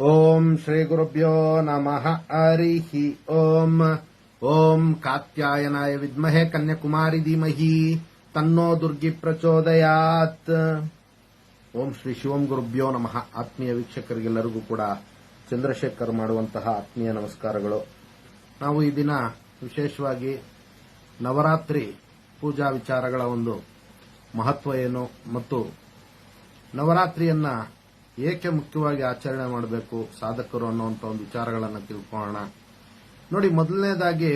ಓಂ ಶ್ರೀ ಗುರುಭ್ಯೋ ನಮಃ ಹರಿಹಿ ಓಂ ಓಂ ಕಾತ್ಯಾಯನಾಯ ವಿದ್ಮಹೆ ಕನ್ಯಾಕುಮಾರಿ ಧೀಮಹಿ ತನ್ನೋ ದುರ್ಗಿ ಪ್ರಚೋದಯಾತ್ ಓಂ ಶ್ರೀ ಶಿವಂ ಗುರುಭ್ಯೋ ನಮಃ ಆತ್ಮೀಯ ವೀಕ್ಷಕರಿಗೆಲ್ಲರಿಗೂ ಕೂಡ ಚಂದ್ರಶೇಖರ್ ಮಾಡುವಂತಹ ಆತ್ಮೀಯ ನಮಸ್ಕಾರಗಳು. ನಾವು ಈ ದಿನ ವಿಶೇಷವಾಗಿ ನವರಾತ್ರಿ ಪೂಜಾ ವಿಚಾರಗಳ ಒಂದು ಮಹತ್ವ ಏನು ಮತ್ತು ನವರಾತ್ರಿಯನ್ನ ಏಕೆ ಮುಖ್ಯವಾಗಿ ಆಚರಣೆ ಮಾಡಬೇಕು ಸಾಧಕರು ಅನ್ನುವಂಥ ಒಂದು ವಿಚಾರಗಳನ್ನು ತಿಳ್ಕೊಳ್ಳೋಣ. ನೋಡಿ, ಮೊದಲನೇದಾಗಿ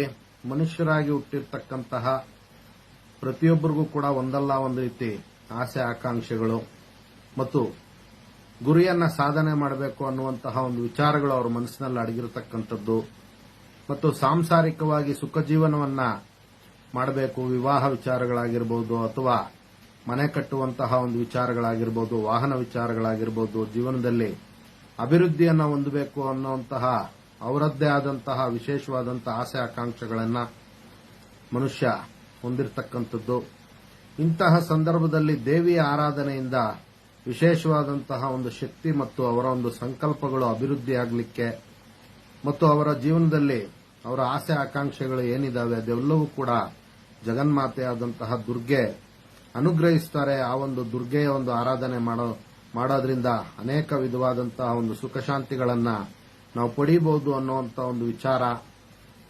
ಮನುಷ್ಯರಾಗಿ ಹುಟ್ಟಿರ್ತಕ್ಕಂತಹ ಪ್ರತಿಯೊಬ್ಬರಿಗೂ ಕೂಡ ಒಂದಲ್ಲ ಒಂದು ರೀತಿ ಆಸೆ, ಆಕಾಂಕ್ಷೆಗಳು ಮತ್ತು ಗುರಿಯನ್ನ ಸಾಧನೆ ಮಾಡಬೇಕು ಅನ್ನುವಂತಹ ಒಂದು ವಿಚಾರಗಳು ಅವರ ಮನಸ್ಸಿನಲ್ಲಿ ಅಡಗಿರತಕ್ಕಂಥದ್ದು ಮತ್ತು ಸಾಂಸಾರಿಕವಾಗಿ ಸುಖ ಜೀವನವನ್ನ ಮಾಡಬೇಕು, ವಿವಾಹ ವಿಚಾರಗಳಾಗಿರ್ಬೋದು ಅಥವಾ ಮನೆ ಕಟ್ಟುವಂತಹ ಒಂದು ವಿಚಾರಗಳಾಗಿರ್ಬೋದು, ವಾಹನ ವಿಚಾರಗಳಾಗಿರ್ಬೋದು, ಜೀವನದಲ್ಲಿ ಅಭಿವೃದ್ಧಿಯನ್ನ ಹೊಂದಬೇಕು ಅನ್ನುವಂತಹ ಅವರದ್ದೇ ಆದಂತಹ ವಿಶೇಷವಾದಂತಹ ಆಸೆ ಆಕಾಂಕ್ಷೆಗಳನ್ನ ಮನುಷ್ಯ ಹೊಂದಿರತಕ್ಕಂಥದ್ದು. ಇಂತಹ ಸಂದರ್ಭದಲ್ಲಿ ದೇವಿಯ ಆರಾಧನೆಯಿಂದ ವಿಶೇಷವಾದಂತಹ ಒಂದು ಶಕ್ತಿ ಮತ್ತು ಅವರ ಒಂದು ಸಂಕಲ್ಪಗಳು ಅಭಿವೃದ್ಧಿಯಾಗಲಿಕ್ಕೆ ಮತ್ತು ಅವರ ಜೀವನದಲ್ಲಿ ಅವರ ಆಸೆ ಆಕಾಂಕ್ಷೆಗಳು ಏನಿದಾವೆ ಅದೆಲ್ಲವೂ ಕೂಡ ಜಗನ್ಮಾತೆಯಾದಂತಹ ದುರ್ಗೆ ಅನುಗ್ರಹಿಸ್ತಾರೆ ಆ ಒಂದು ದುರ್ಗೆಯ ಒಂದು ಆರಾಧನೆ ಮಾಡೋ, ಮಾಡೋದ್ರಿಂದ ಅನೇಕ ವಿಧವಾದಂತಹ ಒಂದು ಸುಖ ಶಾಂತಿಗಳನ್ನ ನಾವು ಪಡೀಬಹುದು ಅನ್ನುವಂತ ಒಂದು ವಿಚಾರ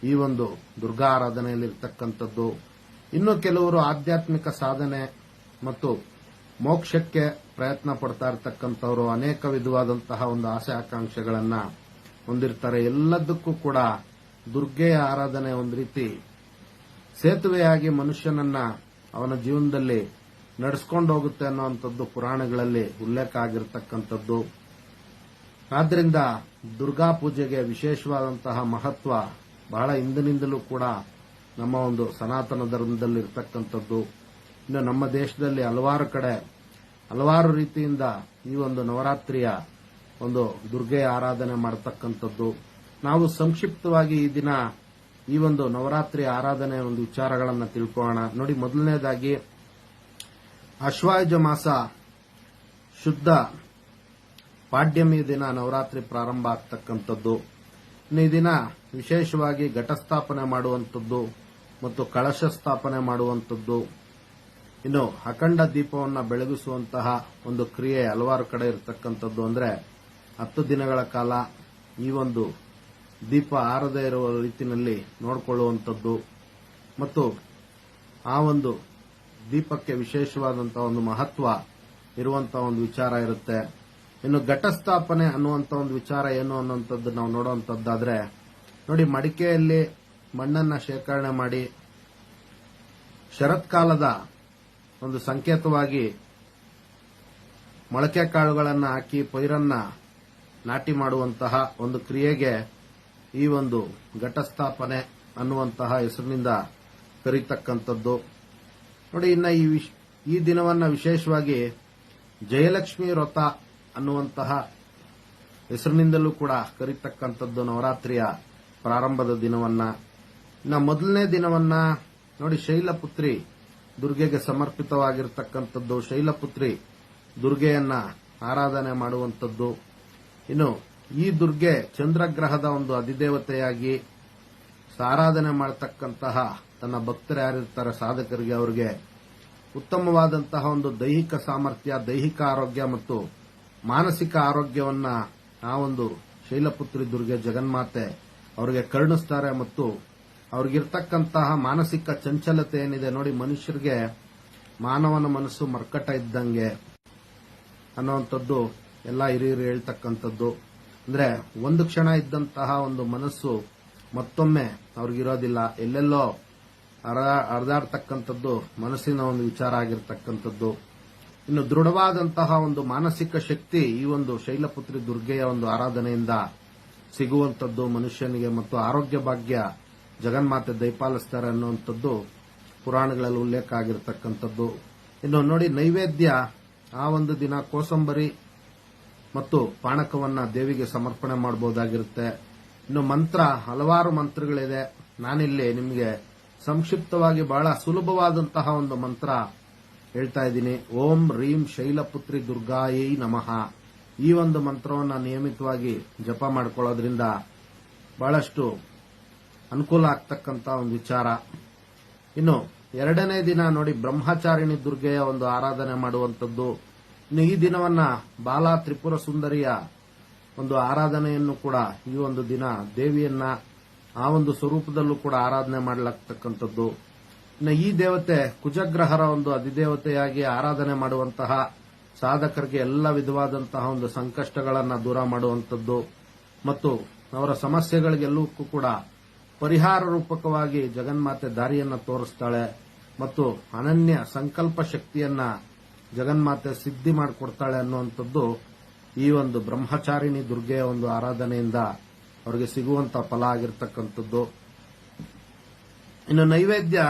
ಈ ಒಂದು ದುರ್ಗಾ ಆರಾಧನೆಯಲ್ಲಿ ಇರ್ತಕ್ಕಂಥದ್ದು ಇನ್ನು ಕೆಲವರು ಆಧ್ಯಾತ್ಮಿಕ ಸಾಧನೆ ಮತ್ತು ಮೋಕ್ಷಕ್ಕೆ ಪ್ರಯತ್ನ ಪಡ್ತಾ ಇರತಕ್ಕಂಥವರು ಅನೇಕ ವಿಧವಾದಂತಹ ಒಂದು ಆಸೆ ಆಕಾಂಕ್ಷೆಗಳನ್ನ ಹೊಂದಿರ್ತಾರೆ. ಎಲ್ಲದಕ್ಕೂ ಕೂಡ ದುರ್ಗೆಯ ಆರಾಧನೆ ಒಂದು ರೀತಿ ಸೇತುವೆಯಾಗಿ ಮನುಷ್ಯನನ್ನ ಅವನ ಜೀವನದಲ್ಲಿ ನಡೆಸ್ಕೊಂಡು ಹೋಗುತ್ತೆ ಅನ್ನುವಂಥದ್ದು ಪುರಾಣಗಳಲ್ಲಿ ಉಲ್ಲೇಖ ಆಗಿರತಕ್ಕಂಥದ್ದು ಆದ್ದರಿಂದ ದುರ್ಗಾ ಪೂಜೆಗೆ ವಿಶೇಷವಾದಂತಹ ಮಹತ್ವ ಬಹಳ ಹಿಂದಿನಿಂದಲೂ ಕೂಡ ನಮ್ಮ ಒಂದು ಸನಾತನ ಧರ್ಮದಲ್ಲಿ ಇರತಕ್ಕಂಥದ್ದು ಇನ್ನು ನಮ್ಮ ದೇಶದಲ್ಲಿ ಹಲವಾರು ಕಡೆ, ಹಲವಾರು ರೀತಿಯಿಂದ ಈ ಒಂದು ನವರಾತ್ರಿಯ ಒಂದು ದುರ್ಗೆಯ ಆರಾಧನೆ ಮಾಡತಕ್ಕಂಥದ್ದು. ನಾವು ಸಂಕ್ಷಿಪ್ತವಾಗಿ ಈ ದಿನ ಈ ಒಂದು ನವರಾತ್ರಿ ಆರಾಧನೆ ಒಂದು ವಿಚಾರಗಳನ್ನು ತಿಳ್ಕೊಳ್ಳೋಣ. ನೋಡಿ, ಮೊದಲನೇದಾಗಿ ಅಶ್ವಾಯುಜ ಮಾಸ ಶುದ್ಧ ಪಾಡ್ಯಮಿ ದಿನ ನವರಾತ್ರಿ ಪ್ರಾರಂಭ ಆಗ್ತಕ್ಕಂಥದ್ದು. ಈ ದಿನ ವಿಶೇಷವಾಗಿ ಘಟಸ್ಥಾಪನೆ ಮಾಡುವಂಥದ್ದು ಮತ್ತು ಕಳಶ ಸ್ಥಾಪನೆ ಮಾಡುವಂಥದ್ದು. ಇನ್ನು ಅಖಂಡ ದೀಪವನ್ನು ಬೆಳಗಿಸುವಂತಹ ಒಂದು ಕ್ರಿಯೆ ಹಲವಾರು ಕಡೆ ಇರತಕ್ಕಂಥದ್ದು ಅಂದರೆ ಹತ್ತು ದಿನಗಳ ಕಾಲ ಈ ಒಂದು ದೀಪ ಆರದೇ ಇರುವ ರೀತಿಯಲ್ಲಿ ನೋಡಿಕೊಳ್ಳುವಂಥದ್ದು. ಮತ್ತು ಆ ಒಂದು ದೀಪಕ್ಕೆ ವಿಶೇಷವಾದಂತಹ ಒಂದು ಮಹತ್ವ ಇರುವಂತಹ ಒಂದು ವಿಚಾರ ಇರುತ್ತೆ. ಇನ್ನು ಘಟಸ್ಥಾಪನೆ ಅನ್ನುವಂತ ಒಂದು ವಿಚಾರ ಏನು ಅನ್ನುವಂಥದ್ದು ನಾವು ನೋಡುವಂತದ್ದಾದ್ರೆ ನೋಡಿ, ಮಡಿಕೆಯಲ್ಲಿ ಮಣ್ಣನ್ನ ಶೇಖರಣೆ ಮಾಡಿ ಶರತ್ಕಾಲದ ಒಂದು ಸಂಕೇತವಾಗಿ ಮೊಳಕೆ ಕಾಳುಗಳನ್ನು ಹಾಕಿ, ಪೈರನ್ನ ನಾಟಿ ಮಾಡುವಂತಹ ಒಂದು ಕ್ರಿಯೆಗೆ ಈ ಒಂದು ಘಟಸ್ಥಾಪನೆ ಅನ್ನುವಂತಹ ಹೆಸರಿನಿಂದ ಕರೀತಕ್ಕಂಥದ್ದು. ನೋಡಿ, ಇನ್ನ ಈ ದಿನವನ್ನ ವಿಶೇಷವಾಗಿ ಜಯಲಕ್ಷ್ಮಿ ವ್ರತ ಅನ್ನುವಂತಹ ಹೆಸರಿನಿಂದಲೂ ಕೂಡ ಕರೀತಕ್ಕಂಥದ್ದು ನವರಾತ್ರಿಯ ಪ್ರಾರಂಭದ ದಿನವನ್ನ. ಇನ್ನ ಮೊದಲನೇ ದಿನವನ್ನ ನೋಡಿ, ಶೈಲಪುತ್ರಿ ದುರ್ಗೆಗೆ ಸಮರ್ಪಿತವಾಗಿರತಕ್ಕಂಥದ್ದು. ಶೈಲಪುತ್ರಿ ದುರ್ಗೆಯನ್ನ ಆರಾಧನೆ ಮಾಡುವಂಥದ್ದು. ಇನ್ನು ಈ ದುರ್ಗೆ ಚಂದ್ರಗ್ರಹದ ಒಂದು ಅಧಿದೇವತೆಯಾಗಿ ಆರಾಧನೆ ಮಾಡತಕ್ಕಂತಹ ತನ್ನ ಭಕ್ತರು ಯಾರಿರ್ತಾರೆ, ಸಾಧಕರಿಗೆ ಅವರಿಗೆ ಉತ್ತಮವಾದಂತಹ ಒಂದು ದೈಹಿಕ ಸಾಮರ್ಥ್ಯ, ದೈಹಿಕ ಆರೋಗ್ಯ ಮತ್ತು ಮಾನಸಿಕ ಆರೋಗ್ಯವನ್ನ ಆ ಒಂದು ಶೈಲಪುತ್ರಿ ದುರ್ಗೆ ಜಗನ್ಮಾತೆ ಅವರಿಗೆ ಕರುಣಿಸ್ತಾರೆ ಮತ್ತು ಅವ್ರಿಗಿರ್ತಕ್ಕಂತಹ ಮಾನಸಿಕ ಚಂಚಲತೆ ಏನಿದೆ ನೋಡಿ, ಮನುಷ್ಯರಿಗೆ ಮಾನವನ ಮನಸ್ಸು ಮರ್ಕಟ ಇದ್ದಂಗೆ ಅನ್ನುವಂಥದ್ದು ಎಲ್ಲ ಹಿರಿಯರು ಹೇಳ್ತಕ್ಕಂಥದ್ದು. ಅಂದ್ರೆ ಒಂದು ಕ್ಷಣ ಇದ್ದಂತಹ ಒಂದು ಮನಸ್ಸು ಮತ್ತೊಮ್ಮೆ ಅವ್ರಿಗಿರೋದಿಲ್ಲ ಎಲ್ಲೆಲ್ಲೋ ಅರ- ಹರಿದಾಡ್ತಕ್ಕಂಥದ್ದು ಮನಸ್ಸಿನ ಒಂದು ವಿಚಾರ ಆಗಿರ್ತಕ್ಕಂಥದ್ದು. ಇನ್ನು ದೃಢವಾದಂತಹ ಒಂದು ಮಾನಸಿಕ ಶಕ್ತಿ ಈ ಒಂದು ಶೈಲಪುತ್ರಿ ದುರ್ಗೆಯ ಒಂದು ಆರಾಧನೆಯಿಂದ ಸಿಗುವಂಥದ್ದು. ಮನುಷ್ಯನಿಗೆ ಮತ್ತು ಆರೋಗ್ಯ ಭಾಗ್ಯ ಜಗನ್ಮಾತೆ ದಯಪಾಲಿಸ್ತಾರೆ ಅನ್ನುವಂಥದ್ದು ಪುರಾಣಗಳಲ್ಲಿ ಉಲ್ಲೇಖ ಆಗಿರತಕ್ಕಂಥದ್ದು. ಇನ್ನು ನೋಡಿ ನೈವೇದ್ಯ, ಆ ಒಂದು ದಿನ ಕೋಸಂಬರಿ ಮತ್ತು ಪಾಣಕವನ್ನ ದೇವಿಗೆ ಸಮರ್ಪಣೆ ಮಾಡಬಹುದಾಗಿರುತ್ತೆ. ಇನ್ನು ಮಂತ್ರ, ಹಲವಾರು ಮಂತ್ರಗಳಿದೆ. ನಾನಿಲ್ಲಿ ನಿಮಗೆ ಸಂಕ್ಷಿಪ್ತವಾಗಿ ಬಹಳ ಸುಲಭವಾದಂತಹ ಒಂದು ಮಂತ್ರ ಹೇಳ್ತಾ ಇದ್ದೀನಿ. ಓಂ ರೀಂ ಶೈಲಪುತ್ರಿ ದುರ್ಗಾಯೈ ನಮಃ. ಈ ಒಂದು ಮಂತ್ರವನ್ನು ನಿಯಮಿತವಾಗಿ ಜಪ ಮಾಡಿಕೊಳ್ಳೋದ್ರಿಂದ ಬಹಳಷ್ಟು ಅನುಕೂಲ ಆಗ್ತಕ್ಕಂಥ ಒಂದು ವಿಚಾರ. ಇನ್ನು ಎರಡನೇ ದಿನ ನೋಡಿ ಬ್ರಹ್ಮಚಾರಿಣಿ ದುರ್ಗೆಯ ಒಂದು ಆರಾಧನೆ ಮಾಡುವಂತದ್ದು ಈ ದಿನವನ್ನ ಬಾಲಾ ತ್ರಿಪುರ ಸುಂದರಿಯ ಒಂದು ಆರಾಧನೆಯನ್ನು ಕೂಡ ಈ ಒಂದು ದಿನ ದೇವಿಯನ್ನ ಆ ಒಂದು ಸ್ವರೂಪದಲ್ಲೂ ಕೂಡ ಆರಾಧನೆ ಮಾಡಲಾಗ್ತಕ್ಕಂಥದ್ದು. ಇನ್ನು ಈ ದೇವತೆ ಕುಜಗ್ರಹರ ಒಂದು ಅಧಿದೇವತೆಯಾಗಿ ಆರಾಧನೆ ಮಾಡುವಂತಹ ಸಾಧಕರಿಗೆ ಎಲ್ಲ ವಿಧವಾದಂತಹ ಒಂದು ಸಂಕಷ್ಟಗಳನ್ನು ದೂರ ಮಾಡುವಂಥದ್ದು. ಮತ್ತು ಅವರ ಸಮಸ್ಯೆಗಳಿಗೆಲ್ಲಕ್ಕೂ ಕೂಡ ಪರಿಹಾರ ರೂಪಕವಾಗಿ ಜಗನ್ಮಾತೆ ದಾರಿಯನ್ನು ತೋರಿಸ್ತಾಳೆ. ಮತ್ತು ಅನನ್ಯ ಸಂಕಲ್ಪ ಶಕ್ತಿಯನ್ನ ಜಗನ್ಮಾತೆ ಸಿದ್ಧಿ ಮಾಡಿಕೊಡ್ತಾಳೆ ಅನ್ನುವಂಥದ್ದು ಈ ಒಂದು ಬ್ರಹ್ಮಚಾರಿಣಿ ದುರ್ಗೆಯ ಒಂದು ಆರಾಧನೆಯಿಂದ ಅವರಿಗೆ ಸಿಗುವಂತ ಫಲ ಆಗಿರ್ತಕ್ಕಂಥದ್ದು. ಇನ್ನು ನೈವೇದ್ಯ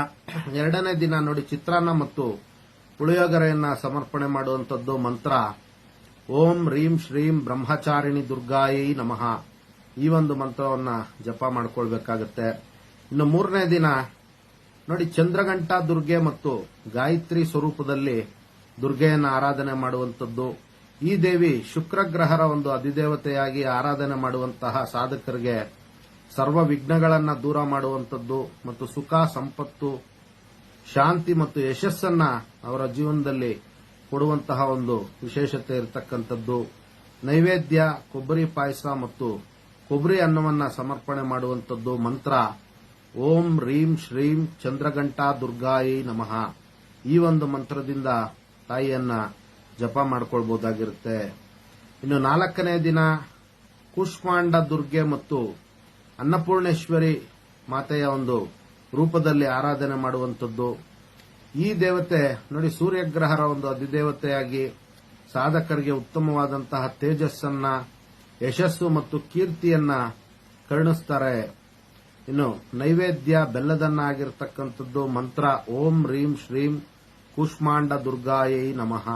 ಎರಡನೇ ದಿನ ನೋಡಿ ಚಿತ್ರಾನ್ನ ಮತ್ತು ಪುಳಿಯೋಗರೆಯನ್ನ ಸಮರ್ಪಣೆ ಮಾಡುವಂಥದ್ದು ಮಂತ್ರ. ಓಂ ರೀಂ ಶ್ರೀಂ ಬ್ರಹ್ಮಚಾರಿಣಿ ದುರ್ಗಾಯಿ ನಮಃ. ಈ ಒಂದು ಮಂತ್ರವನ್ನ ಜಪ ಮಾಡಿಕೊಳ್ಬೇಕಾಗತ್ತೆ. ಇನ್ನು ಮೂರನೇ ದಿನ ನೋಡಿ ಚಂದ್ರಘಂಟಾ ದುರ್ಗೆ ಮತ್ತು ಗಾಯತ್ರಿ ಸ್ವರೂಪದಲ್ಲಿ ದುರ್ಗೆಯನ್ನ ಆರಾಧನೆ ಮಾಡುವಂಥದ್ದು. ಈ ದೇವಿ ಶುಕ್ರಗ್ರಹರ ಒಂದು ಅಧಿದೇವತೆಯಾಗಿ ಆರಾಧನೆ ಮಾಡುವಂತಹ ಸಾಧಕರಿಗೆ ಸರ್ವ ವಿಘ್ನಗಳನ್ನು ದೂರ ಮಾಡುವಂಥದ್ದು ಮತ್ತು ಸುಖ, ಸಂಪತ್ತು, ಶಾಂತಿ ಮತ್ತು ಯಶಸ್ಸನ್ನ ಅವರ ಜೀವನದಲ್ಲಿ ಕೊಡುವಂತಹ ಒಂದು ವಿಶೇಷತೆ ಇರತಕ್ಕಂಥದ್ದು. ನೈವೇದ್ಯ, ಕೊಬ್ಬರಿ ಪಾಯಸ ಮತ್ತು ಕೊಬ್ಬರಿ ಅನ್ನವನ್ನ ಸಮರ್ಪಣೆ ಮಾಡುವಂಥದ್ದು ಮಂತ್ರ. ಓಂ, ರೀಂ, ಶ್ರೀಂ, ಚಂದ್ರಘಂಟಾ, ದುರ್ಗಾಯಿ ನಮಃ. ಈ ಒಂದು ಮಂತ್ರದಿಂದ ತಾಯಿಯನ್ನ ಜಪ ಮಾಡಿಕೊಳ್ಬಹುದಾಗಿರುತ್ತೆ ಇನ್ನು ನಾಲ್ಕನೇ ದಿನ ಕುಷ್ಮಾಂಡ ದುರ್ಗೆ ಮತ್ತು ಅನ್ನಪೂರ್ಣೇಶ್ವರಿ ಮಾತೆಯ ಒಂದು ರೂಪದಲ್ಲಿ ಆರಾಧನೆ ಮಾಡುವಂಥದ್ದು. ಈ ದೇವತೆ, ನೋಡಿ ಸೂರ್ಯಗ್ರಹರ ಒಂದು ಅಧಿದೇವತೆಯಾಗಿ ಸಾಧಕರಿಗೆ ಉತ್ತಮವಾದಂತಹ ತೇಜಸ್ಸನ್ನ, ಯಶಸ್ಸು ಮತ್ತು ಕೀರ್ತಿಯನ್ನ ಕರುಣಿಸ್ತಾರೆ. ಇನ್ನು ನೈವೇದ್ಯ, ಬೆಲ್ಲದನ್ನ ಆಗಿರತಕ್ಕಂಥದ್ದು, ಮಂತ್ರ, ಓಂ, ರೀಂ, ಶ್ರೀಂ ಕೂಷ್ಮಾಂಡ ದುರ್ಗಾಯೈ ನಮಃ.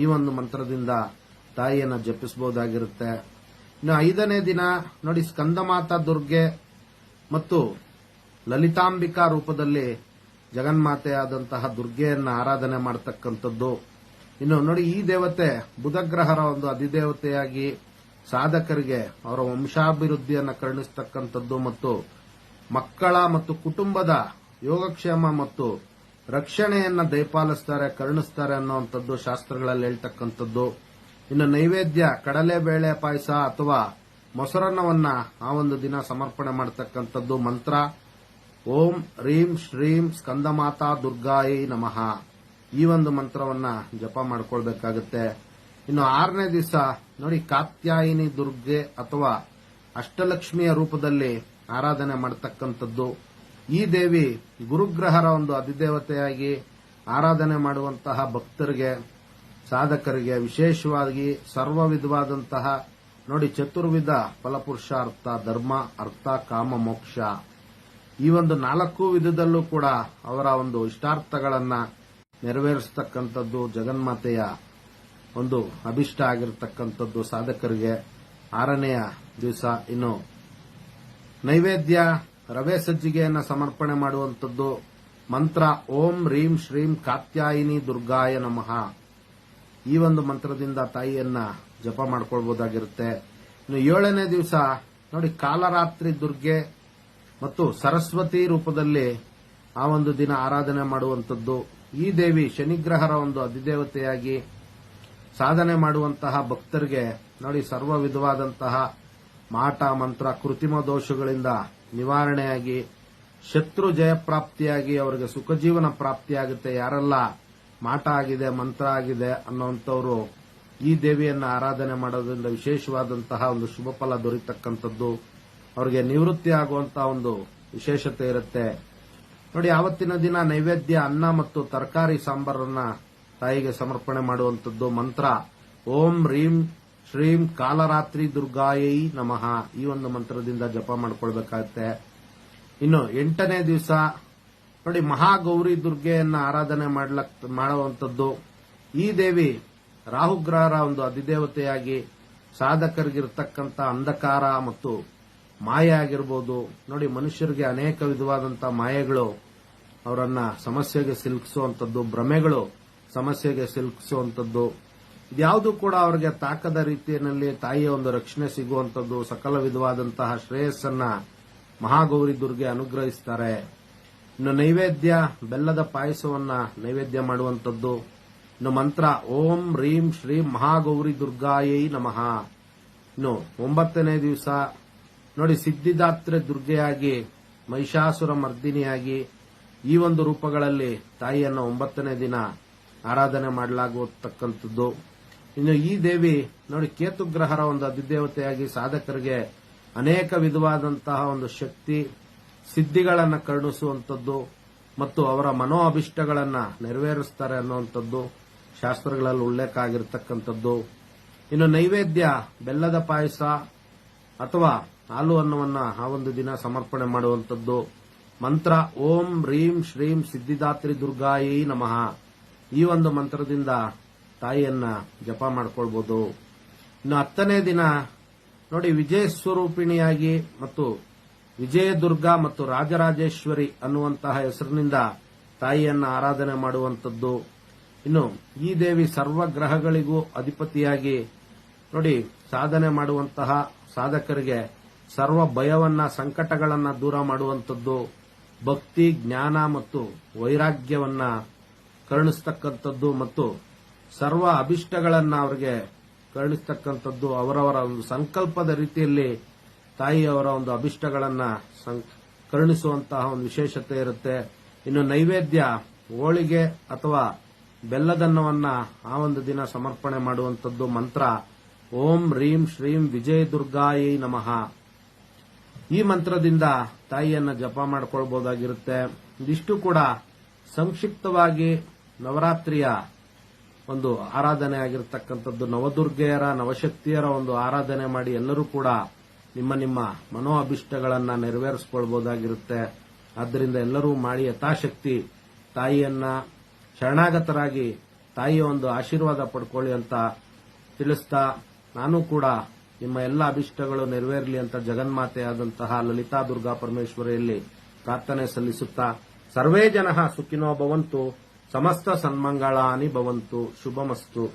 ಈ ಒಂದು ಮಂತ್ರದಿಂದ ತಾಯಿಯನ್ನು ಜಪಿಸಬಹುದಾಗಿರುತ್ತೆ ಇನ್ನು ಐದನೇ ದಿನ, ನೋಡಿ, ಸ್ಕಂದಮಾತಾ ದುರ್ಗೆ ಮತ್ತು ಲಲಿತಾಂಬಿಕಾ ರೂಪದಲ್ಲಿ ಜಗನ್ಮಾತೆಯಾದಂತಹ ದುರ್ಗೆಯನ್ನ ಆರಾಧನೆ ಮಾಡತಕ್ಕಂಥದ್ದು. ಇನ್ನು ನೋಡಿ, ಈ ದೇವತೆ ಬುಧಗ್ರಹರ ಒಂದು ಅಧಿದೇವತೆಯಾಗಿ ಸಾಧಕರಿಗೆ ಅವರ ವಂಶಾಭಿವೃದ್ಧಿಯನ್ನು ಕರುಣಿಸತಕ್ಕಂಥದ್ದು ಮತ್ತು ಮಕ್ಕಳ ಮತ್ತು ಕುಟುಂಬದ ಯೋಗಕ್ಷೇಮ ಮತ್ತು ರಕ್ಷಣೆಯನ್ನ ದಯಪಾಲಿಸ್ತಾರೆ, ಕರುಣಿಸ್ತಾರೆ ಅನ್ನುವಂಥದ್ದು ಶಾಸ್ತ್ರಗಳಲ್ಲಿ ಹೇಳ್ತಕ್ಕಂಥದ್ದು. ಇನ್ನು ನೈವೇದ್ಯ, ಕಡಲೆ ಬೇಳೆ ಪಾಯಸ ಅಥವಾ ಮೊಸರನ್ನವನ್ನ ಆ ಒಂದು ದಿನ ಸಮರ್ಪಣೆ ಮಾಡತಕ್ಕಂಥದ್ದು ಮಂತ್ರ. ಓಂ ರೀಂ ಶ್ರೀಂ ಸ್ಕಂದಮಾತಾ ದುರ್ಗಾಯಿ ನಮಃ. ಈ ಒಂದು ಮಂತ್ರವನ್ನ ಜಪ ಮಾಡ್ಕೊಳ್ಬೇಕಾಗುತ್ತೆ. ಇನ್ನು ಆರನೇ ದಿವಸ ನೋಡಿ ಕಾತ್ಯಾಯಿನಿ ದುರ್ಗೆ ಅಥವಾ ಅಷ್ಟಲಕ್ಷ್ಮಿಯ ರೂಪದಲ್ಲಿ ಆರಾಧನೆ ಮಾಡತಕ್ಕಂಥದ್ದು. ಈ ದೇವಿ ಗುರುಗ್ರಹರ ಒಂದು ಅಧಿದೇವತೆಯಾಗಿ ಆರಾಧನೆ ಮಾಡುವಂತಹ ಭಕ್ತರಿಗೆ, ಸಾಧಕರಿಗೆ, ವಿಶೇಷವಾಗಿ ಸರ್ವ ವಿಧವಾದಂತಹ ನೋಡಿ ಚತುರ್ವಿಧ ಫಲಪುರುಷಾರ್ಥ, ಧರ್ಮ, ಅರ್ಥ, ಕಾಮ, ಮೋಕ್ಷ. ಈ ಒಂದು ನಾಲ್ಕು ವಿಧದಲ್ಲೂ ಕೂಡ ಅವರ ಒಂದು ಇಷ್ಟಾರ್ಥಗಳನ್ನು ನೆರವೇರಿಸತಕ್ಕಂಥದ್ದು ಜಗನ್ಮಾತೆಯ ಒಂದು ಅಭಿಷ್ಟ ಆಗಿರತಕ್ಕಂಥದ್ದು ಸಾಧಕರಿಗೆ ಆರನೆಯ ದಿವಸ. ಇನ್ನು ನೈವೇದ್ಯ ರವೆ ಸಜ್ಜಿಗೆಯನ್ನು ಸಮರ್ಪಣೆ ಮಾಡುವಂಥದ್ದು ಮಂತ್ರ ಓಂ ರೀಂ ಶ್ರೀಂ ಕಾತ್ಯಾಯಿನಿ ದುರ್ಗಾಯ ನಮಃ. ಈ ಒಂದು ಮಂತ್ರದಿಂದ ತಾಯಿಯನ್ನ ಜಪ ಮಾಡ್ಕೊಳ್ಬಹುದಾಗಿರುತ್ತೆ ಇನ್ನು ಏಳನೇ ದಿವಸ ನೋಡಿ ಕಾಲರಾತ್ರಿ ದುರ್ಗೆ ಮತ್ತು ಸರಸ್ವತಿ ರೂಪದಲ್ಲಿ ಆ ಒಂದು ದಿನ ಆರಾಧನೆ ಮಾಡುವಂಥದ್ದು. ಈ ದೇವಿ ಶನಿಗ್ರಹರ ಒಂದು ಅಧಿದೇವತೆಯಾಗಿ ಸಾಧನೆ ಮಾಡುವಂತಹ ಭಕ್ತರಿಗೆ ನೋಡಿ ಸರ್ವ ವಿಧವಾದಂತಹ ಮಾಟ ಮಂತ್ರ ಕೃತಿಮ ದೋಷಗಳಿಂದ ನಿವಾರಣೆಯಾಗಿ, ಶತ್ರು ಜಯಪ್ರಾಪ್ತಿಯಾಗಿ ಅವರಿಗೆ ಸುಖ ಜೀವನ ಪ್ರಾಪ್ತಿಯಾಗುತ್ತೆ. ಯಾರೆಲ್ಲ, ಮಾಟ ಆಗಿದೆ, ಮಂತ್ರ ಆಗಿದೆ ಅನ್ನುವಂಥವರು ಈ ದೇವಿಯನ್ನು ಆರಾಧನೆ ಮಾಡೋದ್ರಿಂದ ವಿಶೇಷವಾದಂತಹ ಒಂದು ಶುಭ ಫಲ ದೊರೀತಕ್ಕಂಥದ್ದು. ಅವರಿಗೆ ನಿವೃತ್ತಿ ಆಗುವಂತಹ ಒಂದು ವಿಶೇಷತೆ ಇರುತ್ತೆ. ನೋಡಿ, ಆವತ್ತಿನ ದಿನ ನೈವೇದ್ಯ, ಅನ್ನ ಮತ್ತು ತರಕಾರಿ ಸಾಂಬಾರನ್ನ ತಾಯಿಗೆ ಸಮರ್ಪಣೆ ಮಾಡುವಂಥದ್ದು ಮಂತ್ರ. ಓಂ ರೀಂ ಶ್ರೀಂ ಕಾಲರಾತ್ರಿ ದುರ್ಗಾಯೈ ನಮಃ. ಈ ಒಂದು ಮಂತ್ರದಿಂದ ಜಪ ಮಾಡ್ಕೊಳ್ಬೇಕಾಗತ್ತೆ. ಇನ್ನು ಎಂಟನೇ ದಿವಸ, ನೋಡಿ, ಮಹಾಗೌರಿ ದುರ್ಗೆಯನ್ನ ಆರಾಧನೆ ಮಾಡ್ಲಕ್ ಮಾಡುವಂತದ್ದು ಈ ದೇವಿ ರಾಹುಗ್ರಹರ ಒಂದು ಅಧಿದೇವತೆಯಾಗಿ, ಸಾಧಕರಿಗಿರ್ತಕ್ಕಂಥ ಅಂಧಕಾರ ಮತ್ತು ಮಾಯೆ ಆಗಿರ್ಬೋದು. ನೋಡಿ, ಮನುಷ್ಯರಿಗೆ ಅನೇಕ ವಿಧವಾದಂತಹ ಮಾಯೆಗಳು ಅವರನ್ನ ಸಮಸ್ಯೆಗೆ ಸಿಲುಕಿಸುವಂಥದ್ದು, ಭ್ರಮೆಗಳು ಸಮಸ್ಯೆಗೆ ಸಿಲುಕಿಸುವಂತದ್ದು ಇದ್ಯಾವುದು ಕೂಡ ಅವರಿಗೆ ತಾಕದ ರೀತಿಯಲ್ಲಿ ತಾಯಿಯ ಒಂದು ರಕ್ಷಣೆ ಸಿಗುವಂತದ್ದು, ಸಕಲ ವಿಧವಾದಂತಹ ಶ್ರೇಯಸ್ಸನ್ನ ಮಹಾಗೌರಿ ದುರ್ಗೆ ಅನುಗ್ರಹಿಸ್ತಾರೆ. ಇನ್ನು ನೈವೇದ್ಯ, ಬೆಲ್ಲದ ಪಾಯಸವನ್ನ ನೈವೇದ್ಯ ಮಾಡುವಂತದ್ದು. ಇನ್ನು ಮಂತ್ರ, ಓಂ ರೀಂ ಶ್ರೀ ಮಹಾಗೌರಿ ದುರ್ಗಾಯೈ ನಮಃ. ಇನ್ನು ಒಂಬತ್ತನೇ ದಿವಸ, ನೋಡಿ ಸಿದ್ಧಿದಾತ್ರೆ ದುರ್ಗೆಯಾಗಿ, ಮಹಿಷಾಸುರ ಮರ್ದಿನಿಯಾಗಿ ಈ ಒಂದು ರೂಪಗಳಲ್ಲಿ ತಾಯಿಯನ್ನು ಒಂಬತ್ತನೇ ದಿನ ಆರಾಧನೆ ಮಾಡಲಾಗುವತಕ್ಕಂಥದ್ದು. ಇನ್ನು ಈ ದೇವಿ ನೋಡಿ ಕೇತುಗ್ರಹರ ಒಂದು ಅಧಿದೇವತೆಯಾಗಿ ಸಾಧಕರಿಗೆ ಅನೇಕ ವಿಧವಾದಂತಹ ಒಂದು ಶಕ್ತಿ, ಸಿದ್ಧಿಗಳನ್ನು ಕರುಣಿಸುವಂಥದ್ದು ಮತ್ತು ಅವರ ಮನೋ ಅಭಿಷ್ಟಗಳನ್ನು ನೆರವೇರಿಸ್ತಾರೆ ಅನ್ನುವಂಥದ್ದು ಶಾಸ್ತ್ರಗಳಲ್ಲಿ ಉಲ್ಲೇಖ ಆಗಿರತಕ್ಕಂಥದ್ದು ಇನ್ನು ನೈವೇದ್ಯ, ಬೆಲ್ಲದ ಪಾಯಸ ಅಥವಾ ಹಾಲು ಅನ್ನವನ್ನ ಆ ಒಂದು ದಿನ ಸಮರ್ಪಣೆ ಮಾಡುವಂಥದ್ದು. ಮಂತ್ರ, ಓಂ, ರೀಂ, ಶ್ರೀಂ, ಸಿದ್ಧಿದಾತ್ರಿ ದುರ್ಗಾಯಿ ನಮಃ. ಈ ಒಂದು ಮಂತ್ರದಿಂದ ತಾಯಿಯನ್ನ ಜಪ ಮಾಡಿಕೊಳ್ಬಹುದು ಇನ್ನು ಹತ್ತನೇ ದಿನ ನೋಡಿ ವಿಜಯ ಸ್ವರೂಪಿಣಿಯಾಗಿ ಮತ್ತು ವಿಜಯದುರ್ಗ ಮತ್ತು ರಾಜರಾಜೇಶ್ವರಿ ಅನ್ನುವಂತಹ ಹೆಸರಿನಿಂದ ತಾಯಿಯನ್ನ ಆರಾಧನೆ ಮಾಡುವಂಥದ್ದು. ಇನ್ನು ಈ ದೇವಿ ಸರ್ವ ಗ್ರಹಗಳಿಗೂ ಅಧಿಪತಿಯಾಗಿ ನೋಡಿ ಸಾಧನೆ ಮಾಡುವಂತಹ ಸಾಧಕರಿಗೆ ಸರ್ವ ಭಯವನ್ನ ಸಂಕಟಗಳನ್ನ ದೂರ ಮಾಡುವಂಥದ್ದು. ಭಕ್ತಿ, ಜ್ಞಾನ ಮತ್ತು ವೈರಾಗ್ಯವನ್ನ ಕರುಣಿಸ್ತಕ್ಕಂಥದ್ದು ಮತ್ತು ಸರ್ವ ಅಭಿಷ್ಟಗಳನ್ನು ಅವರಿಗೆ ಕರುಣಿಸ್ತಕ್ಕಂಥದ್ದು ಅವರವರ ಒಂದು ಸಂಕಲ್ಪದ ರೀತಿಯಲ್ಲಿ ತಾಯಿಯವರ ಒಂದು ಅಭಿಷ್ಟಗಳನ್ನು ಕರುಣಿಸುವಂತಹ ಒಂದು ವಿಶೇಷತೆ ಇರುತ್ತೆ. ಇನ್ನು ನೈವೇದ್ಯ, ಹೋಳಿಗೆ ಅಥವಾ ಬೆಲ್ಲದನ್ನವನ್ನ ಆ ಒಂದು ದಿನ ಸಮರ್ಪಣೆ ಮಾಡುವಂಥದ್ದು ಮಂತ್ರ. ಓಂ ರೀಂ ಶ್ರೀಂ ವಿಜಯ ದುರ್ಗಾಯೈ ನಮಃ. ಈ ಮಂತ್ರದಿಂದ ತಾಯಿಯನ್ನ ಜಪ ಮಾಡಿಕೊಳ್ಬಹುದಾಗಿರುತ್ತೆ ಇದಿಷ್ಟು ಕೂಡ ಸಂಕ್ಷಿಪ್ತವಾಗಿ ನವರಾತ್ರಿಯ ಒಂದು ಆರಾಧನೆ ಆಗಿರತಕ್ಕಂಥದ್ದು ನವದುರ್ಗೆಯರ, ನವಶಕ್ತಿಯರ ಒಂದು ಆರಾಧನೆ ಮಾಡಿ ಎಲ್ಲರೂ ಕೂಡ ನಿಮ್ಮ ನಿಮ್ಮ ಮನೋ ಅಭಿಷ್ಟಗಳನ್ನ ನೆರವೇರಿಸಿಕೊಳ್ಬಹುದಾಗಿರುತ್ತೆ ಆದ್ದರಿಂದ ಎಲ್ಲರೂ ಮಾಡಿ ಯಥಾಶಕ್ತಿ ತಾಯಿಯನ್ನ ಶರಣಾಗತರಾಗಿ ತಾಯಿಯ ಒಂದು ಆಶೀರ್ವಾದ ಪಡ್ಕೊಳ್ಳಿ ಅಂತ ತಿಳಿಸ್ತಾ ನಾನು ಕೂಡ ನಿಮ್ಮ ಎಲ್ಲ ಅಭಿಷ್ಟಗಳು ನೆರವೇರಲಿ ಅಂತ ಜಗನ್ಮಾತೆಯಾದಂತಹ ಲಲಿತಾ ದುರ್ಗಾ ಪರಮೇಶ್ವರಿಯಲ್ಲಿ ಪ್ರಾರ್ಥನೆ ಸಲ್ಲಿಸುತ್ತಾ, ಸರ್ವೇ ಜನ ಸುಖಿನೋ ಭವಂತು సమస్త సన్మంగళాని భవంతు. శుభమస్తు.